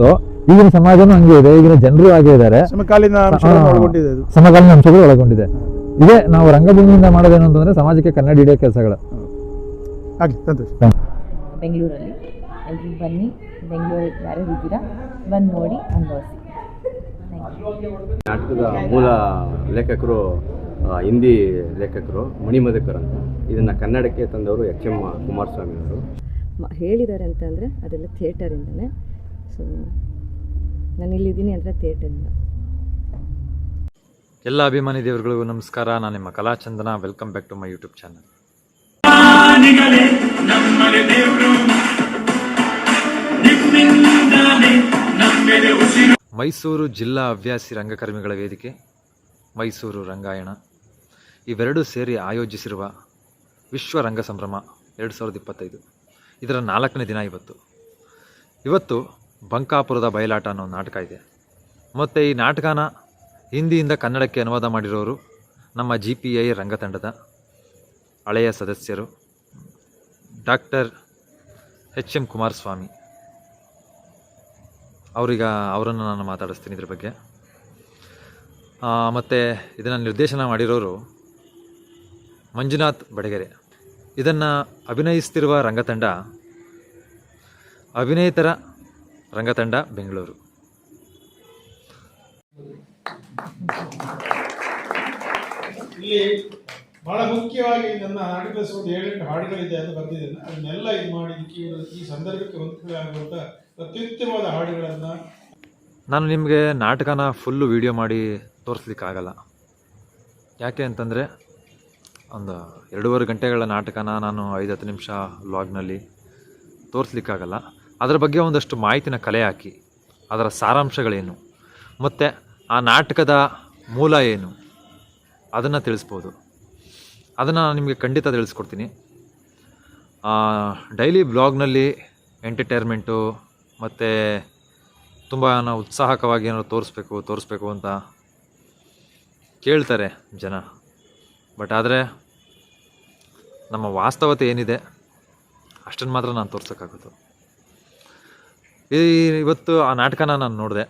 ಇತ್ತು ಈಗಿನ ಸಮಾಜನೂ ಹಂಗೆ ಇದೆ. ಈಗಿನ ಜನರು ಹಾಗೆ ಇದ್ದಾರೆ. ಸಮಕಾಲೀನ ಅಂಶಗಳನ್ನು ಒಳಗೊಂಡಿದೆ ಅದು ಸಮಕಾಲೀನ ಅಂಶಗಳು ಒಳಗೊಂಡಿದೆ. ಇದೇ ನಾವು ರಂಗಭೂಮಿಯಿಂದ ಮಾಡೋದೇನು ಅಂತಂದ್ರೆ ಸಮಾಜಕ್ಕೆ ಕನ್ನಡ ಹಿಡಿಯೋ ಕೆಲಸಗಳು. ಬೆಂಗಳೂರಲ್ಲಿ. ಅಲ್ಲಿ ಬನ್ನಿ. ಬೆಂಗಳೂರಿಗೆ ಯಾರು ಇದ್ದೀರಾ? ಬಂದು ನೋಡಿ ಅನುಭವಿಸಿ. ನಾಟಕದ ಮೂಲ ಲೇಖಕರು ಹಿಂದಿ ಲೇಖಕರು ಮಣಿಮಧುಕರ್ ಅಂತ. ಇದನ್ನು ಕನ್ನಡಕ್ಕೆ ತಂದವರು ಎಚ್ ಎಂ ಕುಮಾರಸ್ವಾಮಿ ಅವರು. ಹೇಳಿದ್ದಾರೆ ಅಂತಂದರೆ ಅದೆಲ್ಲ ಥಿಯೇಟರಿಂದನೇ ಸೊ ನಾನು ಇಲ್ಲಿದ್ದೀನಿ ಅಂದರೆ ಥಿಯೇಟರಿಂದ ಎಲ್ಲ ಅಭಿಮಾನಿ ದೇವರುಗಳಿಗೂ ನಮಸ್ಕಾರ. ನಾನು ನಿಮ್ಮ Kalachandana welcome back to my YouTube channel Mysuru ಜಿಲ್ಲಾ ಹವ್ಯಾಸಿ ರಂಗಕರ್ಮಿಗಳ ವೇದಿಕೆ ಮೈಸೂರು ರಂಗಾಯಣ. ಇವೆರಡೂ ಸೇರಿ ಆಯೋಜಿಸಿರುವ ವಿಶ್ವ ರಂಗ ಸಂಭ್ರಮ ಎರಡು ಸಾವಿರದ ಇಪ್ಪತ್ತೈದು. ಇದರ ನಾಲ್ಕನೇ ದಿನ ಇವತ್ತು. ಇವತ್ತು ಬಂಕಾಪುರದ ಬಯಲಾಟ ಅನ್ನೋ ನಾಟಕ ಇದೆ. ಮತ್ತು ಈ ನಾಟಕನ ಹಿಂದಿಯಿಂದ ಕನ್ನಡಕ್ಕೆ ಅನುವಾದ ಮಾಡಿರೋರು ನಮ್ಮ ಜಿ ಪಿ ಐ ರಂಗತಂಡದ ಹಳೆಯ ಸದಸ್ಯರು ಡಾಕ್ಟರ್ ಎಚ್ ಎಂ ಕುಮಾರಸ್ವಾಮಿ. ಅವರೀಗ ಅವರನ್ನು ನಾನು ಮಾತಾಡಿಸ್ತೀನಿ ಇದ್ರ ಬಗ್ಗೆ. ಮತ್ತು ಇದನ್ನು ನಿರ್ದೇಶನ ಮಾಡಿರೋರು ಮಂಜುನಾಥ್ ಬಡಗೆರೆ. ಇದನ್ನು ಅಭಿನಯಿಸ್ತಿರುವ ರಂಗತಂಡ ಅಭಿನೇತರ ರಂಗತಂಡ ಬೆಂಗಳೂರು. ಇಲ್ಲಿ ಬಹಳ ಮುಖ್ಯವಾಗಿ ನನ್ನ ನಾಟಕದ ಒಂದು ಏಳೆಂಟು ಹಾಡುಗಳಿದೆ ಅಂತ ಬರ್ತಿದ್ದೇನೆ ಅದನ್ನೆಲ್ಲ ಇದು ಮಾಡಿದ್ದಕ್ಕೆ ಇವರು ಈ ಸಂದರ್ಭಕ್ಕೆ ಹೊಂದಿಕೆ ಆಗುವಂಥ ಅತ್ಯುತ್ತಮವಾದ ಹಾಡುಗಳನ್ನು ನಾನು ನಿಮಗೆ ನಾಟಕನ ಫುಲ್ಲು ವಿಡಿಯೋ ಮಾಡಿ ತೋರಿಸ್ಲಿಕ್ಕಾಗಲ್ಲ. ಯಾಕೆ ಅಂತಂದರೆ ಒಂದು ಎರಡೂವರೆ ಗಂಟೆಗಳ ನಾಟಕನ ನಾನು ಐದು ಹತ್ತು ನಿಮಿಷ ವ್ಲಾಗ್ನಲ್ಲಿ ತೋರಿಸ್ಲಿಕ್ಕಾಗಲ್ಲ. ಅದರ ಬಗ್ಗೆ ಒಂದಷ್ಟು ಮಾಹಿತಿನ ಕಲೆ ಹಾಕಿ, ಅದರ ಸಾರಾಂಶಗಳೇನು, ಮತ್ತು ಆ ನಾಟಕದ ಮೂಲ ಏನು, ಅದನ್ನು ತಿಳಿಸ್ಬೋದು. ಅದನ್ನು ನಾನು ನಿಮಗೆ ಖಂಡಿತ ತಿಳಿಸ್ಕೊಡ್ತೀನಿ. ಡೈಲಿ ಬ್ಲಾಗ್ನಲ್ಲಿ ಎಂಟರ್ಟೈನ್ಮೆಂಟು, ಮತ್ತು ತುಂಬ ನಾವು ಉತ್ಸಾಹಕವಾಗಿ ಏನಾದ್ರು ತೋರಿಸ್ಬೇಕು ತೋರಿಸ್ಬೇಕು ಅಂತ ಕೇಳ್ತಾರೆ ಜನ. ಬಟ್ ಆದರೆ ನಮ್ಮ ವಾಸ್ತವತೆ ಏನಿದೆ ಅಷ್ಟನ್ನು ಮಾತ್ರ ನಾನು ತೋರ್ಸೋಕ್ಕಾಗೋದು. ಈ ಇವತ್ತು ಆ ನಾಟಕನ ನಾನು ನೋಡಿದೆ.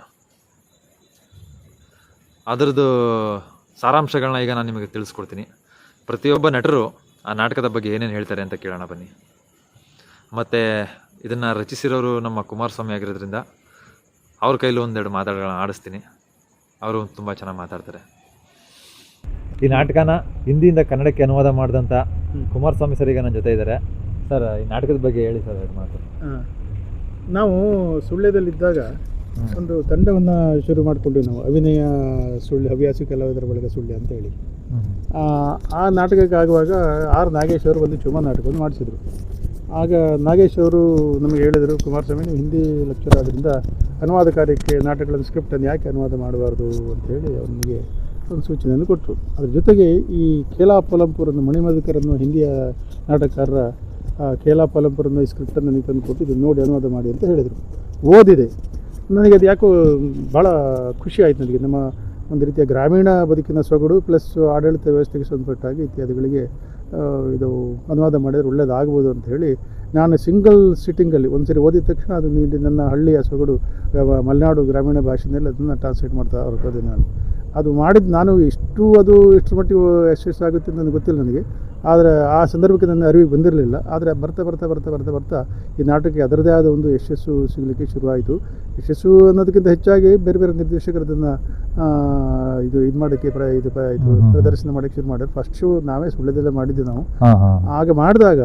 ಅದರದ್ದು ಸಾರಾಂಶಗಳನ್ನ ಈಗ ನಾನು ನಿಮಗೆ ತಿಳಿಸ್ಕೊಡ್ತೀನಿ. ಪ್ರತಿಯೊಬ್ಬ ನಟರು ಆ ನಾಟಕದ ಬಗ್ಗೆ ಏನೇನು ಹೇಳ್ತಾರೆ ಅಂತ ಕೇಳೋಣ ಬನ್ನಿ. ಮತ್ತು ಇದನ್ನು ರಚಿಸಿರೋರು ನಮ್ಮ ಕುಮಾರಸ್ವಾಮಿ ಆಗಿರೋದ್ರಿಂದ ಅವ್ರ ಕೈಲಿ ಒಂದೆರಡು ಮಾತಾಡೋಣ ಆಡಿಸ್ತೀನಿ. ಅವರು ತುಂಬ ಚೆನ್ನಾಗಿ ಮಾತಾಡ್ತಾರೆ. ಈ ನಾಟಕನ ಹಿಂದಿಯಿಂದ ಕನ್ನಡಕ್ಕೆ ಅನುವಾದ ಮಾಡಿದಂಥ ಕುಮಾರಸ್ವಾಮಿ ಸರ್ ಈಗ ನನ್ನ ಜೊತೆ ಇದ್ದಾರೆ. ಸರ್ ಈ ನಾಟಕದ ಬಗ್ಗೆ ಹೇಳಿ ಸರ್ ಎರಡು ಮಾತು ನಾವು ಸುಳ್ಳ್ಯದಲ್ಲಿದ್ದಾಗ ಒಂದು ತಂಡವನ್ನು ಶುರು ಮಾಡಿಕೊಂಡ್ವಿ ನಾವು. ಅಭಿನಯ ಸುಳ್ಳು ಹವ್ಯಾಸಿ ಕಲಾವಿದರ ಬಳಗ ಸುಳ್ಳು ಅಂತ ಹೇಳಿ. ಆ, ನಾಟಕಕ್ಕೆ ಆಗುವಾಗ ಆರ್ ನಾಗೇಶ್ ಅವರು ಬಂದು ಚುಮ ನಾಟಕವನ್ನು ಮಾಡಿಸಿದರು. ಆಗ ನಾಗೇಶ್ ಅವರು ನಮಗೆ ಹೇಳಿದರು ಕುಮಾರಸ್ವಾಮಿ ನೀವು ಹಿಂದಿ ಲೆಕ್ಚರ್ ಆದ್ದರಿಂದ ಅನುವಾದ ಕಾರ್ಯಕ್ಕೆ ನಾಟಕಗಳನ್ನು ಸ್ಕ್ರಿಪ್ಟನ್ನು ಯಾಕೆ ಅನುವಾದ ಮಾಡಬಾರ್ದು? ಅಂತೇಳಿ ಅವನಿಗೆ ಒಂದು ಸೂಚನೆಯನ್ನು ಕೊಟ್ಟರು ಅದ್ರ ಜೊತೆಗೆ ಈ ಖೇಲಾ ಪೊಲಂಪುರನ್ನು ಮಣಿಮಧುಕರನ್ನು ಮಣಿಮಧುಕರ್ ಹಿಂದಿಯ ನಾಟಕಕಾರರ ಆ, ಖೇಲಾ ಪಲಂಪುರ್ ಅನ್ನೋ ಈ ಸ್ಕ್ರಿಪ್ಟನ್ನು ನನಗೆ ತಂದು ಕೊಟ್ಟು ಇದನ್ನು ನೋಡಿ ಅನುವಾದ ಮಾಡಿ ಅಂತ ಹೇಳಿದರು. ಓದಿದೆ. ನನಗೆ ಅದು ಯಾಕೋ ಭಾಳ ಖುಷಿ ಆಯಿತು ನನಗೆ. ನಮ್ಮ ಒಂದು ರೀತಿಯ ಗ್ರಾಮೀಣ ಬದುಕಿನ ಸೊಗಡು ಪ್ಲಸ್ ಆಡಳಿತ ವ್ಯವಸ್ಥೆಗೆ ಸಂಬಂಧಪಟ್ಟಾಗಿ ಇತ್ಯಾದಿಗಳಿಗೆ ಇದು ಅನುವಾದ ಮಾಡಿದರೆ ಒಳ್ಳೆಯದಾಗ್ಬೋದು ಅಂತ ಹೇಳಿ ನಾನು ಸಿಂಗಲ್ ಸಿಟ್ಟಿಂಗಲ್ಲಿ ಒಂದು ಸರಿ ಓದಿದ ತಕ್ಷಣ ಅದು ನೀಡಿ ನನ್ನ ಹಳ್ಳಿಯ ಸೊಗಡು ಮಲೆನಾಡು ಗ್ರಾಮೀಣ ಭಾಷೆಯಲ್ಲಿ ಅದನ್ನು ಟ್ರಾನ್ಸ್ಲೇಟ್ ಮಾಡ್ತಾ ಹೊರಟೋದೆ ನಾನು. ಅದು ಮಾಡಿದ್ದು ನಾನು ಎಷ್ಟು ಅದು ಎಷ್ಟು ಮಟ್ಟಿಗೆ ಯಶಸ್ಸು ಆಗುತ್ತೆ ಅಂತ ನನಗೆ ಗೊತ್ತಿಲ್ಲ ನನಗೆ. ಆದರೆ ಆ ಸಂದರ್ಭಕ್ಕೆ ನನ್ನ ಅರಿವಿಗೆ ಬಂದಿರಲಿಲ್ಲ. ಆದರೆ ಬರ್ತಾ ಬರ್ತಾ ಬರ್ತಾ ಬರ್ತಾ ಬರ್ತಾ ಈ ನಾಟಕಕ್ಕೆ ಅದರದೇ ಆದ ಒಂದು ಯಶಸ್ಸು ಸಿಗಲಿಕ್ಕೆ ಶುರುವಾಯಿತು. ಯಶಸ್ಸು ಅನ್ನೋದಕ್ಕಿಂತ ಹೆಚ್ಚಾಗಿ ಬೇರೆ ಬೇರೆ ನಿರ್ದೇಶಕರು ಅದನ್ನು ಇದು ಇದು ಮಾಡಕ್ಕೆ ಪ್ರ ಇದು ಪ- ಇದು. ಪ್ರದರ್ಶನ ಮಾಡಕ್ಕೆ ಶುರು ಮಾಡಿದ್ರು. ಫಸ್ಟ್ ಶೋ ನಾವೇ ಸುಳ್ಳ್ಯದಲ್ಲೇ ಮಾಡಿದ್ವಿ ನಾವು. ಹಾಂ ಹಾಂ. ಆಗ ಮಾಡಿದಾಗ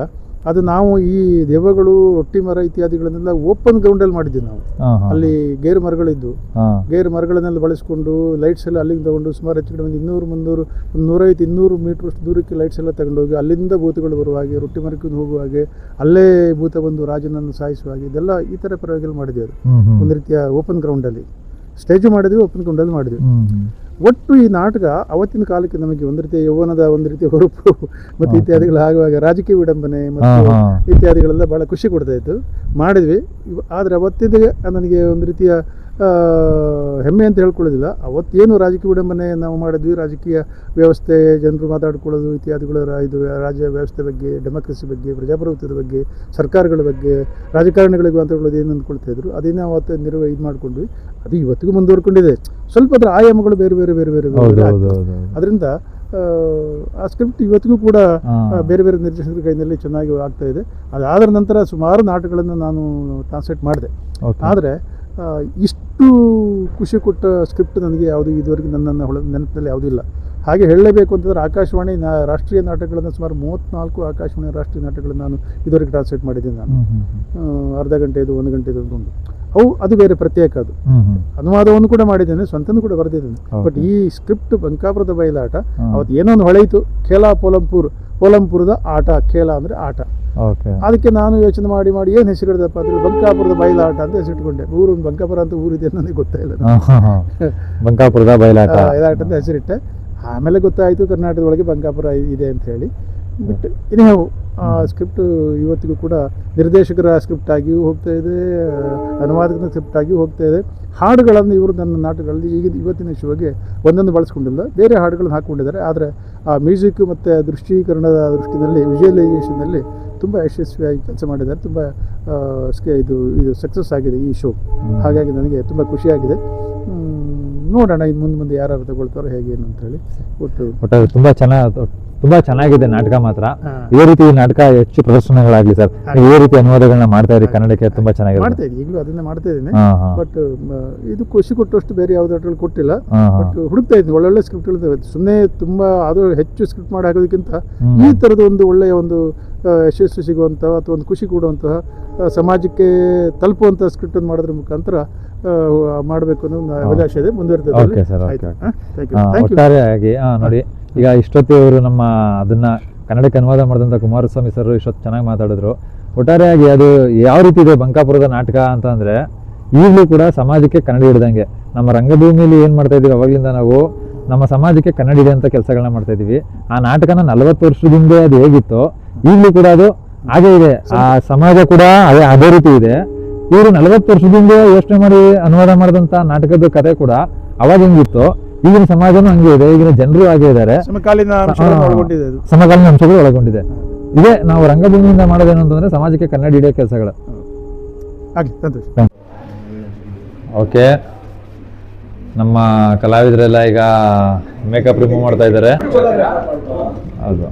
ಅದು ನಾವು ಈ ದೆವ್ವಗಳು ರೊಟ್ಟಿ ಮರ ಇತ್ಯಾದಿಗಳನ್ನೆಲ್ಲ ಓಪನ್ ಗ್ರೌಂಡಲ್ಲಿ ಮಾಡಿದ್ವಿ ನಾವು. ಹಾಂ ಹಾಂ. ಅಲ್ಲಿ ಗೇರು ಮರಗಳಿದ್ದು. ಹಾಂ. ಗೇರು ಮರಗಳನ್ನೆಲ್ಲ ಬಳಸ್ಕೊಂಡು ಲೈಟ್ಸ್ ಎಲ್ಲ ಅಲ್ಲಿಂದ ತಗೊಂಡು ಸುಮಾರು ಹೆಚ್ಚು ಕಡಿಮೆ ಒಂದು ಇನ್ನೂರು ಮುನ್ನೂರು ಒಂದು ನೂರೈವತ್ತು ಇನ್ನೂರು ಮೀಟ್ರ್ ಅಷ್ಟು ದೂರಕ್ಕೆ ಲೈಟ್ಸ್ ಎಲ್ಲ ತಗೊಂಡೋಗಿ ಅಲ್ಲಿಂದ ಭೂತಗಳು ಬರುವ ಹಾಗೆ ರೊಟ್ಟಿ ಮರಕ್ಕೆ ಹೋಗುವ ಹಾಗೆ ಅಲ್ಲೇ ಭೂತ ಬಂದು ರಾಜನನ್ನು ಸಾಯಿಸುವ ಹಾಗೆ ಇದೆಲ್ಲ ಈ ಥರ ಪ್ರಯೋಗಗಳು ಮಾಡಿದ್ವಿ ಅದು. ಒಂದು ರೀತಿಯ ಓಪನ್ ಗ್ರೌಂಡಲ್ಲಿ ಸ್ಟೇಜು ಮಾಡಿದ್ವಿ ಓಪನ್ ಕುಂಡಲ್ಲಿ ಮಾಡಿದ್ವಿ. ಒಟ್ಟು ಈ ನಾಟಕ ಅವತ್ತಿನ ಕಾಲಕ್ಕೆ ನಮಗೆ ಒಂದು ರೀತಿಯ ಯೌವನದ ಒಂದು ರೀತಿಯ ಹೊರಪು ಮತ್ತು. ಇತ್ಯಾದಿಗಳು ಆಗುವಾಗ ರಾಜಕೀಯ ವಿಡಂಬನೆ ಮತ್ತು ಇತ್ಯಾದಿಗಳೆಲ್ಲ ಭಾಳ ಖುಷಿ ಕೊಡ್ತಾ ಇತ್ತು. ಮಾಡಿದ್ವಿ. ಆದರೆ ಅವತ್ತಿಗೆ ನನಗೆ ಒಂದು ರೀತಿಯ ಹೆಮ್ಮೆ ಅಂತ ಹೇಳ್ಕೊಳ್ಳೋದಿಲ್ಲ. ಅವತ್ತೇನು ರಾಜಕೀಯ ವಿಡಂಬನೆ ನಾವು ಮಾಡಿದ್ವಿ. ರಾಜಕೀಯ ವ್ಯವಸ್ಥೆ ಜನರು ಮಾತಾಡ್ಕೊಳ್ಳೋದು ಇತ್ಯಾದಿಗಳ ಇದು ರಾಜ್ಯ ವ್ಯವಸ್ಥೆ ಬಗ್ಗೆ ಡೆಮೋಕ್ರಸಿ ಬಗ್ಗೆ ಪ್ರಜಾಪ್ರಭುತ್ವದ ಬಗ್ಗೆ ಸರ್ಕಾರಗಳ ಬಗ್ಗೆ ರಾಜಕಾರಣಿಗಳಿಗೆ ಹೇಳೋದು ಏನು ಅಂದ್ಕೊಳ್ತಾ ಇದ್ರು ಅದೇನೇ ಅವತ್ತು ನಿರ್ವ ಇದು ಮಾಡ್ಕೊಂಡ್ವಿ. ಅದು ಇವತ್ತಿಗೂ ಮುಂದುವರ್ಕೊಂಡಿದೆ. ಸ್ವಲ್ಪ ಅದರ ಆಯಾಮಗಳು ಬೇರೆ ಬೇರೆ ಬೇರೆ ಬೇರೆ ಅದರಿಂದ ಆ, ಸ್ಕ್ರಿಪ್ಟ್ ಇವತ್ತಿಗೂ ಕೂಡ ಬೇರೆ ಬೇರೆ ನಿರ್ದೇಶಕರ ಕೈನಲ್ಲಿ ಚೆನ್ನಾಗಿ ಆಗ್ತಾ ಇದೆ. ಅದಾದ ನಂತರ ಸುಮಾರು ನಾಟಕಗಳನ್ನು ನಾನು ಟ್ರಾನ್ಸ್ಲೇಟ್ ಮಾಡಿದೆ. ಆದರೆ ಇಷ್ಟು ಖುಷಿ ಕೊಟ್ಟ ಸ್ಕ್ರಿಪ್ಟ್ ನನಗೆ ಯಾವುದು ಇದುವರೆಗೆ ನನ್ನ ಹೊಳ ನೆನಪಿನಲ್ಲಿ ಯಾವುದೂ ಇಲ್ಲ. ಹಾಗೆ ಹೇಳಲೇಬೇಕು ಅಂತಂದರೆ ಆಕಾಶವಾಣಿ ನಾ ರಾಷ್ಟ್ರೀಯ ನಾಟಕಗಳನ್ನು ಸುಮಾರು ಮೂವತ್ತ್ನಾಲ್ಕು ಆಕಾಶವಾಣಿ ರಾಷ್ಟ್ರೀಯ ನಾಟಕಗಳನ್ನು ನಾನು ಇದುವರೆಗೆ ಟ್ರಾನ್ಸ್ಲೇಟ್ ಮಾಡಿದ್ದೀನಿ ನಾನು. ಅರ್ಧ ಗಂಟೆ ಇದು ಗಂಟೆದು ಒಂದು ಗಂಟೆದು ಒಂದು ಅವು ಅದು ಬೇರೆ ಪ್ರತ್ಯೇಕ ಅದು. ಅನುವಾದವನ್ನು ಕೂಡ ಮಾಡಿದ್ದೇನೆ ಸ್ವಂತನೂ ಕೂಡ ಬರೆದಿದ್ದೇನೆ. ಬಟ್ ಈ ಸ್ಕ್ರಿಪ್ಟ್ ಬಂಕಾಪುರದ ಬಯಲಾಟ. ಅವತ್ತು ಏನೋ ಒಂದು ಹೊಳೆಯಿತು ಖೇಲಾ ಪೋಲಂಪುರ್ ಪೋಲಂಪುರದ ಆಟ ಖೇಲ ಅಂದರೆ ಆಟ. ಅದಕ್ಕೆ ನಾನು ಯೋಚನೆ ಮಾಡಿ ಮಾಡಿ ಏನು ಹೆಸರಿಡ್ದಪ್ಪ ಅಂದ್ರೆ ಬಂಕಾಪುರದ ಬಯಲಾಟ ಅಂತ ಹೆಸರಿಟ್ಕೊಂಡೆ. ಊರು ಬಂಕಾಪುರ ಅಂತ ಊರಿದೆ ನನಗೆ. ಗೊತ್ತಿಲ್ಲ. ಬಂಕಾಪುರದ ಬಯಲಾಟ. ಬಯಲಾಟ ಅಂತ ಹೆಸರಿಟ್ಟೆ. ಆಮೇಲೆ ಗೊತ್ತಾಯಿತು ಕರ್ನಾಟಕದೊಳಗೆ ಬಂಕಾಪುರ ಇದೆ ಅಂತ ಹೇಳಿ. ಬಟ್ ಆ ಸ್ಕ್ರಿಪ್ಟ್ ಇವತ್ತಿಗೂ ಕೂಡ ನಿರ್ದೇಶಕರ ಸ್ಕ್ರಿಪ್ಟ್ ಆಗಿಯೂ ಹೋಗ್ತಾ ಇದೆ ಅನುವಾದಕನ ಸ್ಕ್ರಿಪ್ಟ್ ಆಗಿಯೂ ಹೋಗ್ತಾ ಇದೆ. ಹಾಡುಗಳನ್ನು ಇವರು ನನ್ನ ನಾಟಕಗಳಲ್ಲಿ ಈಗ ಇವತ್ತಿನ ಶೋಗೆ ಒಂದೊಂದು ಬಳಸ್ಕೊಂಡಿಲ್ಲ. ಬೇರೆ ಹಾಡುಗಳನ್ನು ಹಾಕ್ಕೊಂಡಿದ್ದಾರೆ. ಆದರೆ ಆ ಮ್ಯೂಸಿಕ್ ಮತ್ತು ದೃಷ್ಟೀಕರಣದ ದೃಷ್ಟಿಯಲ್ಲಿ ವಿಜುವಲೈಸೇಷನ್ನಲ್ಲಿ ತುಂಬ ಯಶಸ್ವಿಯಾಗಿ ಕೆಲಸ ಮಾಡಿದ್ದಾರೆ. ತುಂಬ ಸ್ಕೆ ಇದು ಇದು ಸಕ್ಸಸ್ ಆಗಿದೆ ಈ ಶೋ ಹಾಗಾಗಿ ನನಗೆ ತುಂಬ ಖುಷಿಯಾಗಿದೆ. ನೋಡೋಣ ಇನ್ನು ಮುಂದೆ ಮುಂದೆ ಯಾರು ತಗೊಳ್ತಾರೋ ಹೇಗೆ ಏನು ಅಂತ ಹೇಳಿ ಒಟ್ಟು ಒಟ್ಟಾರೆ ತುಂಬಾ ಚೆನ್ನಾಗಿ ತುಂಬಾ ಚೆನ್ನಾಗಿದೆ ನಾಟಕ ಮಾತ್ರ. ಈ ಇದೇ ರೀತಿ ನಾಟಕ ಹೆಚ್ಚು ಪ್ರದರ್ಶನಗಳಾಗಲಿ ಸರ್. ಇದೇ ರೀತಿ ಅನುವಾದಗಳನ್ನ ಮಾಡ್ತಾ ಇರಿ ಕನ್ನಡಕ್ಕೆ ತುಂಬಾ ಚೆನ್ನಾಗಿದೆ ಮಾಡ್ತಾ ಇದ್ದೀನಿ. ಈಗಲೂ ಅದನ್ನೇ ಮಾಡ್ತಾ ಇದ್ದೀನಿ. ಬಟ್ ಇದು ಖುಷಿ ಕೊಟ್ಟಷ್ಟು ಬೇರೆ ಯಾವುದ್ರಲ್ಲಿ ಕೊಟ್ಟಿಲ್ಲ. ಬಟ್ ಹುಡುಕ್ತಾ ಇದ್ದೀನಿ. ಒಳ್ಳೊಳ್ಳೆ ಸ್ಕ್ರಿಪ್ಟ್ಗಳಿದ್ದಾವೆ ಸುಮ್ಮನೆ ತುಂಬಾ ಅದು ಹೆಚ್ಚು ಸ್ಕ್ರಿಪ್ಟ್ ಮಾಡಿ ಹಾಕೋದಕ್ಕಿಂತ ಈ ತರದ ಒಂದು ಒಳ್ಳೆಯ ಒಂದು ಯಶಸ್ಸು ಸಿಗುವಂತಹ ಅಥವಾ ಒಂದು ಖುಷಿ ಕೊಡುವಂತಹ ಸಮಾಜಕ್ಕೆ ತಲುಪುವಂತಹ ಸ್ಕ್ರಿಪ್ಟನ್ನು ಮಾಡೋದ್ರ ಮುಖಾಂತರ ಮಾಡಬೇಕು ಅನ್ನೋ ಒಂದು ಅಭಿಲಾಷೆ ಇದೆ ಮುಂದುವರಿತದೆ Okay, sir, okay, ಆಯ್ತು. okay. ಥ್ಯಾಂಕ್ ಯು ಹಾ, ಥ್ಯಾಂಕ್ ಯು ಒಟ್ಟಾರೆಯಾಗಿ ಹಾ ನೋಡಿ ಈಗ ಇಷ್ಟೊತ್ತಿ ಅವರು ನಮ್ಮ ಅದನ್ನ ಕನ್ನಡಕ್ಕೆ ಅನುವಾದ ಮಾಡಿದಂಥ ಕುಮಾರಸ್ವಾಮಿ ಸರ್ ಇಷ್ಟೊತ್ತು ಚೆನ್ನಾಗಿ ಮಾತಾಡಿದ್ರು. ಒಟ್ಟಾರೆಯಾಗಿ ಅದು ಯಾವ ರೀತಿ ಇದೆ ಬಂಕಾಪುರದ ನಾಟಕ ಅಂತ ಅಂದ್ರೆ ಈಗಲೂ ಕೂಡ ಸಮಾಜಕ್ಕೆ ಕನ್ನಡ ಹಿಡ್ದಂಗೆ. ನಮ್ಮ ರಂಗಭೂಮಿಲಿ ಏನು ಮಾಡ್ತಾ ಇದೀವಿ ಅವಾಗಲಿಂದ ನಾವು ನಮ್ಮ ಸಮಾಜಕ್ಕೆ ಕನ್ನಡಿ ಅಂತ ಕೆಲಸಗಳನ್ನ ಮಾಡ್ತಾ ಇದೀವಿ. ಆ ನಾಟಕನ ನಲವತ್ತು ವರ್ಷದಿಂದ ಅದು ಹೇಗಿತ್ತು ಈಗಲೂ ಕೂಡ ಅದು ಹಾಗೆ ಇದೆ. ಆ ಸಮಾಜ ಕೂಡ ಅದೇ ಅದೇ ರೀತಿ ಇದೆ. ಇವರು ನಲವತ್ತು ವರ್ಷದಿಂದ ಯೋಚನೆ ಮಾಡಿ ಅನುವಾದ ಮಾಡಿದಂತ ನಾಟಕದ ಕತೆ ಕೂಡ ಅವಾಗ ಹೆಂಗಿತ್ತು ಈಗಿನ ಸಮಾಜನೂ ಹಂಗೆ ಇದೆ ಈಗಿನ ಜನರು ಹಾಗೆ ಇದ್ದಾರೆ. ಸಮಕಾಲೀನ ಅಂಶಗಳು ಒಳಗೊಂಡಿದೆ ಇದೇ ನಾವು ರಂಗಭೂಮಿಯಿಂದ ಮಾಡೋದೇನು ಅಂತಂದ್ರೆ ಸಮಾಜಕ್ಕೆ ಕನ್ನಡ ಹಿಡಿಯೋ ಕೆಲಸಗಳು. ಓಕೆ. ನಮ್ಮ ಕಲಾವಿದರೆಲ್ಲ ಈಗ ಮೇಕಪ್ ರಿಮೂವ್ ಮಾಡ್ತಾ ಇದ್ದಾರೆ. ಹೌದು.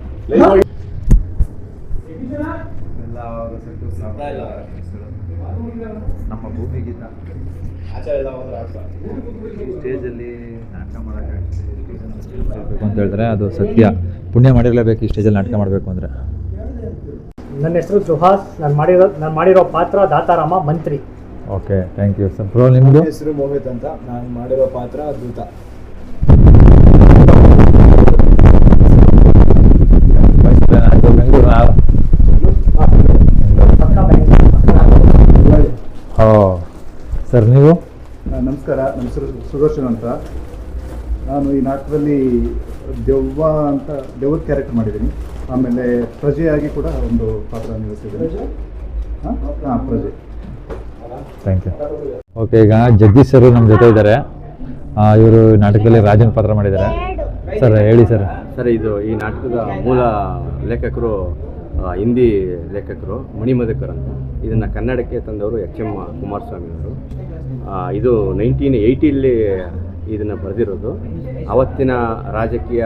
ನಮ್ಮ ಭೂಮಿಗಿಂತ ಸ್ಟೇಜಲ್ಲಿ ನಾಟಕ ಮಾಡಬೇಕು ಅಂತ ಹೇಳಿದ್ರೆ ಅದು ಸತ್ಯ. ಪುಣ್ಯ ಮಾಡಿರಲೇಬೇಕು ಈ ಸ್ಟೇಜಲ್ಲಿ ನಾಟಕ ಮಾಡಬೇಕು ಅಂದರೆ. ನನ್ನ ಹೆಸರು ಸುಹಾಸ್ ನಾನು ಮಾಡಿರೋ ನಾನು ಮಾಡಿರೋ ಪಾತ್ರ ದಾತಾರಾಮ ಮಂತ್ರಿ. ಓಕೆ ಥ್ಯಾಂಕ್ ಯು ಸರ್ ಪ್ರೋ ನಿಮ್ಮದು ಹೆಸರು ಮೋಹಿತ್ ಅಂತ. ನಾನು ಮಾಡಿರೋ ಪಾತ್ರ ದೂತ ಬೆಂಗಳೂರು ಓ ಸರ್ ನೀವು? ನಮಸ್ಕಾರ. ನಮ್ಮ ಹೆಸರು ಸುದರ್ಶನ್ ಅಂತ. ನಾನು ಈ ನಾಟಕದಲ್ಲಿ ದೆವ್ವ ಅಂತ ದೆವ್ವದ ಕ್ಯಾರೆಕ್ಟರ್ ಮಾಡಿದ್ದೀನಿ. ಆಮೇಲೆ ಪ್ರಜೆಯಾಗಿ ಕೂಡ ಒಂದು ಪಾತ್ರ ನಿರ್ವಹಿಸಿದ್ದೀನಿ. ಹಾಂ ಹಾಂ ಪ್ರಜೆ. ಥ್ಯಾಂಕ್ ಯು ಓಕೆ ಈಗ ಜಗದೀಶ್ ಸರ್ ನಮ್ಮ ಜೊತೆ ಇದ್ದಾರೆ. ಇವರು ನಾಟಕದಲ್ಲಿ ರಾಜನ್ ಪಾತ್ರ ಮಾಡಿದ್ದಾರೆ. ಸರ್ ಹೇಳಿ ಸರ್. ಸರ್ ಇದು ಈ ನಾಟಕದ ಮೂಲ ಲೇಖಕರು ಹಿಂದಿ ಲೇಖಕರು ಮಣಿಮಧುಕರ್ ಅಂತ. ಇದನ್ನು ಕನ್ನಡಕ್ಕೆ ತಂದವರು ಎಚ್ ಎಂ ಕುಮಾರಸ್ವಾಮಿ ಅವರು. ಇದು ನೈನ್ಟೀನ್ ಏಯ್ಟಿಲಿ ಇದನ್ನು ಬರೆದಿರೋದು. ಅವತ್ತಿನ ರಾಜಕೀಯ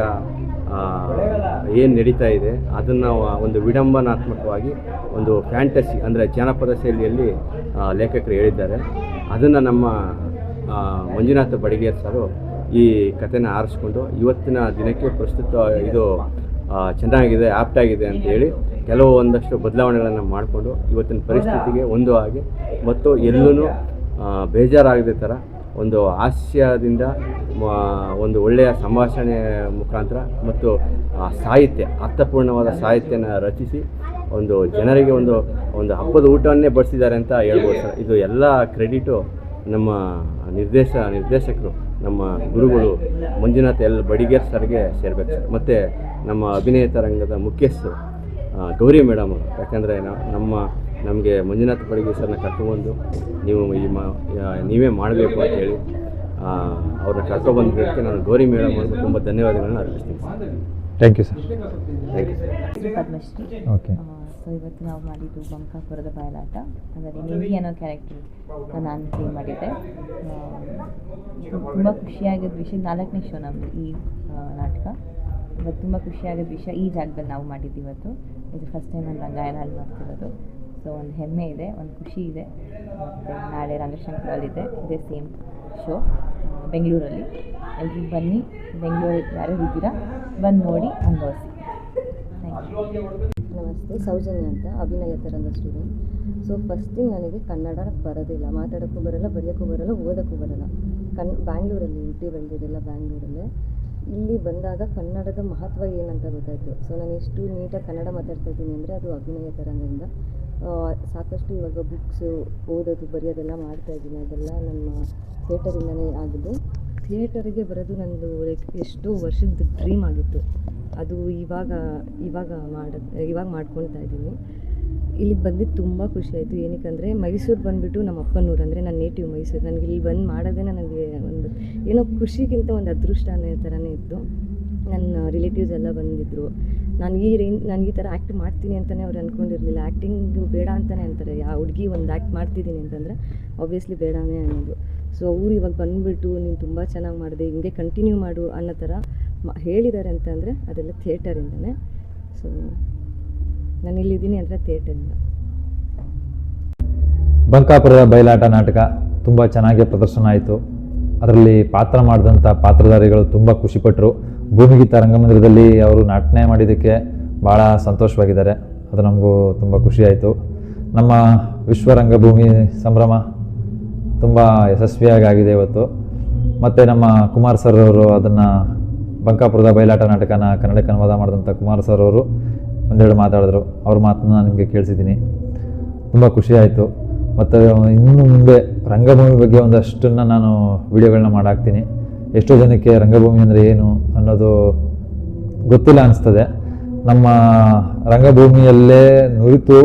ಏನು ನಡೀತಾ ಇದೆ, ಅದನ್ನು ಒಂದು ವಿಡಂಬನಾತ್ಮಕವಾಗಿ ಒಂದು ಫ್ಯಾಂಟಸಿ ಅಂದರೆ ಜಾನಪದ ಶೈಲಿಯಲ್ಲಿ ಲೇಖಕರು ಹೇಳಿದ್ದಾರೆ. ಅದನ್ನು ನಮ್ಮ ಮಂಜುನಾಥ ಬಡಿಗೇರ್ ಸರು ಈ ಕಥೆನ ಆರಿಸ್ಕೊಂಡು ಇವತ್ತಿನ ದಿನಕ್ಕೆ ಪ್ರಸ್ತುತ ಇದು ಚೆನ್ನಾಗಿದೆ ಆಪ್ಟ್ ಆಗಿದೆ ಅಂತ ಹೇಳಿ ಕೆಲವು ಒಂದಷ್ಟು ಬದಲಾವಣೆಗಳನ್ನು ಮಾಡಿಕೊಂಡು ಇವತ್ತಿನ ಪರಿಸ್ಥಿತಿಗೆ ಒಂದು ಹಾಗೆ ಮತ್ತು ಎಲ್ಲೂ ಬೇಜಾರಾಗದೆ ಥರ ಒಂದು ಹಾಸ್ಯದಿಂದ ಒಂದು ಒಳ್ಳೆಯ ಸಂಭಾಷಣೆ ಮುಖಾಂತರ ಮತ್ತು ಸಾಹಿತ್ಯ, ಅರ್ಥಪೂರ್ಣವಾದ ಸಾಹಿತ್ಯನ ರಚಿಸಿ ಒಂದು ಜನರಿಗೆ ಒಂದು ಒಂದು ಹಬ್ಬದ ಊಟವನ್ನೇ ಬಡಿಸಿದ್ದಾರೆ ಅಂತ ಹೇಳ್ಬೋದು ಸರ್. ಇದು ಎಲ್ಲ ಕ್ರೆಡಿಟು ನಮ್ಮ ನಿರ್ದೇಶ, ನಿರ್ದೇಶಕರು, ನಮ್ಮ ಗುರುಗಳು ಮಂಜುನಾಥ್ ಎಲ್ ಬಡಿಗೇರ್ ಸರ್ಗೆ ಸೇರ್ಬೇಕು ಸರ್. ಮತ್ತು ನಮ್ಮ ಅಭಿನಯ ರಂಗದ ಮುಖ್ಯಸ್ಥರು ಗೌರಿ ಮೇಡಮ್ ಯಾಕಂದರೆ ನಮ್ಮ ನಮಗೆ ಮಂಜುನಾಥ ಬಡಗಿ ಸರ್ನ ಕರ್ಕೊಂಡ್ಬಂದು ನೀವು ಈ ಮಾ ನೀವೇ ಮಾಡಬೇಕು ಅಂತ ಹೇಳಿ ಅವ್ರನ್ನ ಕರ್ಕೊಂಡ್ಬಂದಿದ್ದಕ್ಕೆ ನಾನು ಗೌರಿ ಮೇಡಮ್ ಮೂಲಕ ತುಂಬ ಧನ್ಯವಾದಗಳನ್ನು ಅರ್ಪಿಸ್ತೀನಿ thank you sir thank you Padmashri. Okay so ಇವತ್ತು ನಾವು ಮಾಡಿದ್ದು ಬಂಕಾಪುರದ ಬಯಲಾಟ. ಅದರಲ್ಲಿ ನಿಂಗಿ ಅನ್ನೋ ಕ್ಯಾರೆಕ್ಟರ್ ನಾನು ಪ್ಲೇ ಮಾಡಿದ್ದೆ. ತುಂಬ ಖುಷಿಯಾಗಿದ್ದ ವಿಷಯ ನಾಲ್ಕನೇ ಶೋ ನಮ್ಮದು ಈ ನಾಟಕ. ಇವತ್ತು ತುಂಬ ಖುಷಿಯಾಗಿದ್ದ ವಿಷಯ ಈ ಜಾಗದಲ್ಲಿ ನಾವು ಮಾಡಿದ್ದು ಇವತ್ತು. ಇದು ಫಸ್ಟ್ ಟೈಮ್ ನಾನು ರಂಗಾಯಣಲ್ಲಿ ಮಾಡ್ತಿರೋದು. ಸೊ ಒಂದು ಹೆಮ್ಮೆ ಇದೆ, ಒಂದು ಖುಷಿ ಇದೆ. ಮತ್ತು ನಾಳೆ ರಂಗಶಂಕರಲ್ಲಿದೆ ಇದೇ ಸೇಮ್ ಶೋ ಬೆಂಗಳೂರಲ್ಲಿ. ಎಲ್ರಿಗೂ ಬನ್ನಿ, ಬೆಂಗಳೂರು ಯಾರು ಇದ್ದೀರಾ? ಬಂದು ನೋಡಿ, ಅನುಭವಿಸಿ. ನಮಸ್ತೆ, ಸೌಜನ್ಯ ಅಂತ, ಅಭಿನಯ ತರಂಗ ಸ್ಟೂಡೆಂಟ್ ಸೊ ಫಸ್ಟ್ ಥಿಂಗ್ ನನಗೆ ಕನ್ನಡ ಬರೋದಿಲ್ಲ ಮಾತಾಡೋಕ್ಕೂ ಬರಲ್ಲ, ಬರೆಯೋಕ್ಕೂ ಬರಲ್ಲ, ಓದೋಕ್ಕೂ ಬರಲ್ಲ. ಕನ್, ಬ್ಯಾಂಗ್ಳೂರಲ್ಲಿ ಹುಟ್ಟಿ ಬೆಳೆದಿದ್ದೆಲ್ಲ ಬ್ಯಾಂಗ್ಳೂರಲ್ಲೇ. ಇಲ್ಲಿ ಬಂದಾಗ ಕನ್ನಡದ ಮಹತ್ವ ಏನಂತ ಗೊತ್ತಾಯಿತು. ಸೊ ನಾನು ಎಷ್ಟು ನೀಟಾಗಿ ಕನ್ನಡ ಮಾತಾಡ್ತಾ ಇದ್ದೀನಿ ಅಂದರೆ ಅದು ಅಭಿನಯ ತರಂಗದಿಂದ. ಸಾಕಷ್ಟು ಇವಾಗ ಬುಕ್ಸು ಓದೋದು, ಬರೆಯೋದೆಲ್ಲ ಮಾಡ್ತಾ ಇದ್ದೀನಿ. ಅದೆಲ್ಲ ನಮ್ಮ ಥಿಯೇಟರಿಂದನೇ ಆಗಿದ್ದು. ಥಿಯೇಟರಿಗೆ ಬರೋದು ನನ್ನದು ಲೈಕ್ ಎಷ್ಟೋ ವರ್ಷದ ಡ್ರೀಮ್ ಆಗಿತ್ತು. ಅದು ಇವಾಗ ಇವಾಗ ಮಾಡ, ಇವಾಗ ಮಾಡ್ಕೊಳ್ತಾ ಇದ್ದೀನಿ. ಇಲ್ಲಿಗೆ ಬಂದಿದ್ದು ತುಂಬ ಖುಷಿ ಆಯಿತು. ಏನಕ್ಕಂದರೆ, ಮೈಸೂರು ಬಂದುಬಿಟ್ಟು ನಮ್ಮ ಅಪ್ಪನೂರು, ಅಂದರೆ ನನ್ನ ನೇಟಿವ್ ಮೈಸೂರು. ನನಗೆ ಇಲ್ಲಿ ಬಂದು ಮಾಡೋದೇ ನನಗೆ ಒಂದು, ಏನೋ ಖುಷಿಗಿಂತ ಒಂದು ಅದೃಷ್ಟ ಅನ್ನೋ ಥರನೇ ಇತ್ತು. ನನ್ನ ರಿಲೇಟಿವ್ಸ್ ಎಲ್ಲ ಬಂದಿದ್ದರು ನಾನು ಈ ರೇಂಜ್ ನಾನು ಈ ಥರ ಆ್ಯಕ್ಟ್ ಮಾಡ್ತೀನಿ ಅಂತಲೇ ಅವ್ರು ಅಂದ್ಕೊಂಡಿರಲಿಲ್ಲ ಆ್ಯಕ್ಟಿಂಗ್ ಬೇಡ ಅಂತಲೇ ಅಂತಾರೆ. ಯಾವ ಹುಡುಗಿ ಒಂದು ಆ್ಯಕ್ಟ್ ಮಾಡ್ತಿದ್ದೀನಿ ಅಂತಂದರೆ ಆಬ್ವಿಯಸ್ಲಿ ಬೇಡನೇ ಅನ್ನೋದು. ಸೊ ಅವ್ರು ಇವಾಗ ಬಂದುಬಿಟ್ಟು ನೀನು ತುಂಬ ಚೆನ್ನಾಗಿ ಮಾಡಿದೆ, ಹಿಂಗೆ ಕಂಟಿನ್ಯೂ ಮಾಡು ಅನ್ನೋ ಥರ ಹೇಳಿದ್ದಾರೆ ಅಂತಂದರೆ ಅದೆಲ್ಲ ಥಿಯೇಟರಿಂದನೇ ಸೊ ನಾನು ಇಲ್ಲಿದ್ದೀನಿ ಅಂದರೆ ಥಿಯೇಟರಿಂದ ಬಂಕಾಪುರದ ಬಯಲಾಟ ನಾಟಕ ತುಂಬ ಚೆನ್ನಾಗಿ ಪ್ರದರ್ಶನ ಆಯಿತು. ಅದರಲ್ಲಿ ಪಾತ್ರ ಮಾಡಿದಂಥ ಪಾತ್ರಧಾರಿಗಳು ತುಂಬ ಖುಷಿಪಟ್ಟರು ಭೂಮಿಗೀತ ರಂಗಮಂದಿರದಲ್ಲಿ ಅವರು ನಾಟನೆ ಮಾಡಿದ್ದಕ್ಕೆ ಭಾಳ ಸಂತೋಷವಾಗಿದ್ದಾರೆ. ಅದು ನಮಗೂ ತುಂಬ ಖುಷಿಯಾಯಿತು ನಮ್ಮ ವಿಶ್ವ ರಂಗಭೂಮಿ ಸಂಭ್ರಮ ತುಂಬ ಯಶಸ್ವಿಯಾಗಿ ಆಗಿದೆ ಇವತ್ತು. ಮತ್ತು ನಮ್ಮ ಕುಮಾರ್ ಸರ್ ಅವರು ಅದನ್ನು ಬಂಕಾಪುರದ ಬಯಲಾಟ ನಾಟಕನ ಕನ್ನಡಕ್ಕೆ ಅನುವಾದ ಮಾಡಿದಂಥ ಕುಮಾರ್ ಸರ್ ಅವರು ಒಂದೆರಡು ಮಾತಾಡಿದ್ರು. ಅವ್ರ ಮಾತನ್ನ ನಿಮಗೆ ಕೇಳಿಸಿದ್ದೀನಿ. ತುಂಬ ಖುಷಿಯಾಯಿತು ಮತ್ತು ಇನ್ನು ಮುಂದೆ ರಂಗಭೂಮಿ ಬಗ್ಗೆ ಒಂದಷ್ಟನ್ನು ನಾನು ವಿಡಿಯೋಗಳನ್ನ ಮಾಡಾಕ್ತೀನಿ. ಎಷ್ಟೋ ಜನಕ್ಕೆ ರಂಗಭೂಮಿ ಅಂದರೆ ಏನು ಅನ್ನೋದು ಗೊತ್ತಿಲ್ಲ ಅನಿಸ್ತದೆ. ನಮ್ಮ ರಂಗಭೂಮಿಯಲ್ಲೇ ನುರಿತು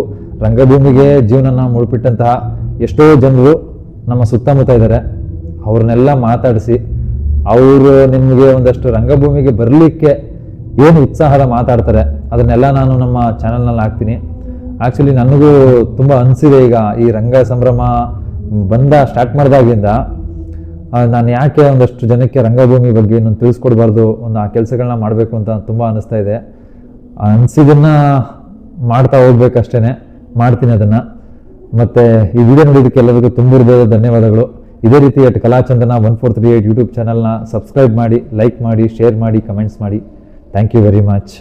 ರಂಗಭೂಮಿಗೆ ಜೀವನನ ಮುಳುಪಿಟ್ಟಂತಹ ಎಷ್ಟೋ ಜನರು ನಮ್ಮ ಸುತ್ತಮುತ್ತ ಇದ್ದಾರೆ. ಅವ್ರನ್ನೆಲ್ಲ ಮಾತಾಡಿಸಿ, ಅವರು ನಿಮಗೆ ಒಂದಷ್ಟು ರಂಗಭೂಮಿಗೆ ಬರಲಿಕ್ಕೆ ಏನು ಉತ್ಸಾಹದ ಮಾತಾಡ್ತಾರೆ, ಅದನ್ನೆಲ್ಲ ನಾನು ನಮ್ಮ ಚಾನಲ್ನಲ್ಲಿ ಹಾಕ್ತೀನಿ. ಆ್ಯಕ್ಚುಲಿ ನನಗೂ ತುಂಬ ಅನಿಸಿದೆ ಈಗ ಈ ರಂಗ ಸಂಭ್ರಮ ಬಂದ ಸ್ಟಾರ್ಟ್ ಮಾಡಿದಾಗಿಂದ ನಾನು ಯಾಕೆ ಒಂದಷ್ಟು ಜನಕ್ಕೆ ರಂಗಭೂಮಿ ಬಗ್ಗೆ ಇನ್ನೊಂದು ತಿಳಿಸ್ಕೊಡ್ಬಾರ್ದು, ಒಂದು ಆ ಕೆಲಸಗಳನ್ನ ಮಾಡಬೇಕು ಅಂತ ತುಂಬ ಅನಿಸ್ತಾ ಇದೆ. ಅನಿಸಿದ್ದನ್ನ ಮಾಡ್ತಾ ಹೋಗ್ಬೇಕಷ್ಟೇ ಮಾಡ್ತೀನಿ ಅದನ್ನು. ಮತ್ತು ಈ ವಿಡಿಯೋ ನೋಡಿದ್ದಕ್ಕೆ ಎಲ್ಲರಿಗೂ ತುಂಬ ಹೃದಯದ ಧನ್ಯವಾದಗಳು. ಇದೇ ರೀತಿ at Kalachandana one four three eight YouTube ಚಾನಲ್ನ ಸಬ್ಸ್ಕ್ರೈಬ್ ಮಾಡಿ ಲೈಕ್ ಮಾಡಿ ಶೇರ್ ಮಾಡಿ ಕಮೆಂಟ್ಸ್ ಮಾಡಿ. Thank you very much